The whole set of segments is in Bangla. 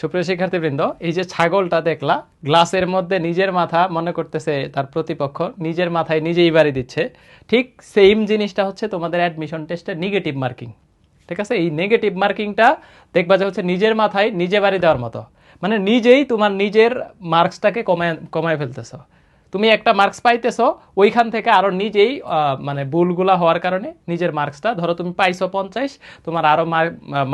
সুপ্রিয় শিক্ষার্থীবৃন্দ, এই যে ছাগলটা দেখলা, গ্লাসের মধ্যে নিজের মাথা মনে করতেছে তার প্রতিপক্ষ, নিজের মাথায় নিজেই বাড়ি দিচ্ছে। ঠিক সেম জিনিসটা হচ্ছে তোমাদের অ্যাডমিশন টেস্টে নেগেটিভ মার্কিং ঠিক আছে? এই নেগেটিভ মার্কিংটা দেখবা যে হচ্ছে নিজের মাথায় নিজে বাড়ি দেওয়ার মতো। মানে নিজেই তোমার নিজের মার্কসটাকে কমায় কমায় ফেলতেছ। তুমি একটা মার্কস পাইতেছো, ওইখান থেকে আরও নিজেই মানে ভুলগুলা হওয়ার কারণে নিজের মার্কসটা ধরো তুমি পাইছো পঞ্চাশ, তোমার আরও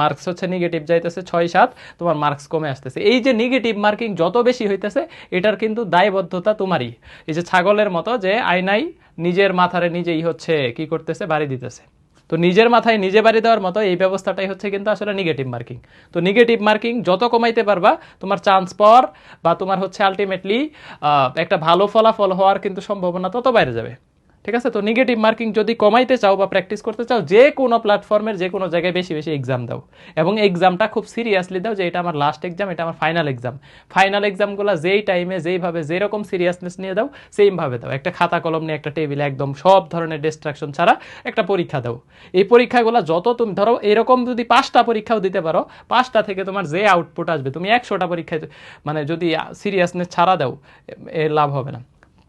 মার্কস হচ্ছে নেগেটিভ যাইতেছে ছয় সাত, তোমার মার্কস কমে আসতেছে। এই যে নেগেটিভ মার্কিং যত বেশি হইতেছে, এটার কিন্তু দায়বদ্ধতা তোমারই। এই যে ছাগলের মতো যে আয়নাই নিজের মাথারে নিজেই হচ্ছে কি করতেছে, বাড়ি দিতেছে। তো নিজের মাথায় নিজে বাড়ি দেওয়ার মতো এই ব্যবস্থাটাই হচ্ছে কিন্তু আসলে নেগেটিভ মার্কিং তো নেগেটিভ মার্কিং যত কমাইতে পারবা, তোমার চান্স পর বা তোমার হচ্ছে আলটিমেটলি একটা ভালো ফলাফল হওয়ার কিন্তু সম্ভাবনা তত বাইরে যাবে। ঠিক আছে? তো নেগেটিভ মার্কিং যদি কমাইতে চাও বা প্র্যাকটিস করতে চাও, যে কোনো প্ল্যাটফর্মের যে কোনো জায়গায় বেশি বেশি এক্সাম দাও। এবং এক্সামটা খুব সিরিয়াসলি দাও যে এটা আমার লাস্ট এক্সাম এটা আমার ফাইনাল এক্সাম ফাইনাল এক্সামগুলো যেই টাইমে যেইভাবে, যেরকম সিরিয়াসনেস নিয়ে দাও সেইভাবে দাও। একটা খাতা কলম নিয়ে, একটা টেবিলে একদম সব ধরনের ডিস্ট্রাকশন ছাড়া একটা পরীক্ষা দাও। এই পরীক্ষাগুলো যত তুমি, ধরো এরকম যদি পাঁচটা পরীক্ষাও দিতে পারো, পাঁচটা থেকে তোমার যে আউটপুট আসবে, তুমি একশোটা পরীক্ষায় মানে যদি সিরিয়াসনেস ছাড়া দাও এর লাভ হবে না।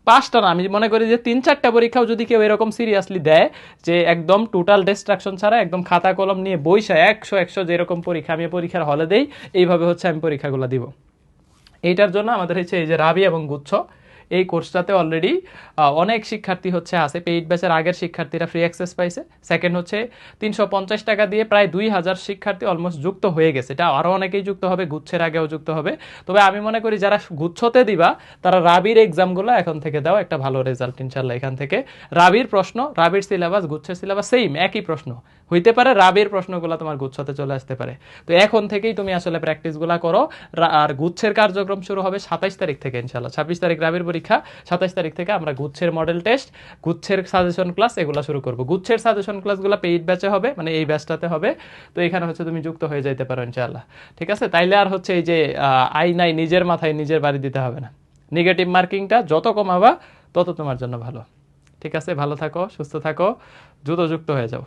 পাঁচটা না, আমি মনে করি যে তিন চারটা পরীক্ষাও যদি কেউ এরকম সিরিয়াসলি দেয় যে একদম টোটাল ডিস্ট্রাকশন ছাড়া, একদম খাতা কলম নিয়ে বইসা একশো একশো যেরকম পরীক্ষা, আমি পরীক্ষার হলে দেই, এইভাবে হচ্ছে আমি পরীক্ষাগুলো দিব। এইটার জন্য আমাদের হচ্ছে এই যে রাবি এবং গুচ্ছ এই কোর্সটাতে অলরেডি অনেক শিক্ষার্থী হচ্ছে আছে। পেইড ব্যাচের আগের শিক্ষার্থীরা ফ্রি অ্যাক্সেস পাইছে। সেকেন্ড হচ্ছে তিনশো পঞ্চাশ টাকা দিয়ে প্রায় দুই হাজার শিক্ষার্থী অলমোস্ট যুক্ত হয়ে গেছে। এটা আরও অনেকেই যুক্ত হবে, গুচ্ছের আগেও যুক্ত হবে। তবে আমি মনে করি যারা গুচ্ছতে দিবা, তারা রাবির এক্সামগুলো এখন থেকে দাও, একটা ভালো রেজাল্ট ইনশাল্লাহ এখান থেকে। রাবির প্রশ্ন, রাবির সিলেবাস গুচ্ছের সিলেবাস সেম একই প্রশ্ন। হইতে পারে রাবির প্রশ্নগুলো তোমার গুচ্ছতে চলে আসতে পারে। তো এখন থেকেই তুমি আসলে প্র্যাকটিসগুলো করো। আর গুচ্ছের কার্যক্রম শুরু হবে সাতাইশ তারিখ থেকে ইনশাল্লাহ ছাব্বিশ তারিখ রাবির পরীক্ষা সাতাইশ তারিখ থেকে আমরা গুচ্ছের মডেল টেস্ট গুচ্ছের সাজেশন ক্লাস এগুলো শুরু করব। গুচ্ছের সাজেশন ক্লাসগুলো পেইড ব্যাচে হবে মানে এই ব্যাচটাতে হবে। তো এখানে হচ্ছে তুমি যুক্ত হয়ে যাইতে পারো ইনশাল্লাহ ঠিক আছে? তাইলে আর হচ্ছে এই যে আই নাই নিজের মাথায় নিজের বাড়ি দিতে হবে না। নেগেটিভ মার্কিংটা যত কমাবা, তত তোমার জন্য ভালো। ঠিক আছে? ভালো থাকো, সুস্থ থাকো, দ্রুত যুক্ত হয়ে যাও।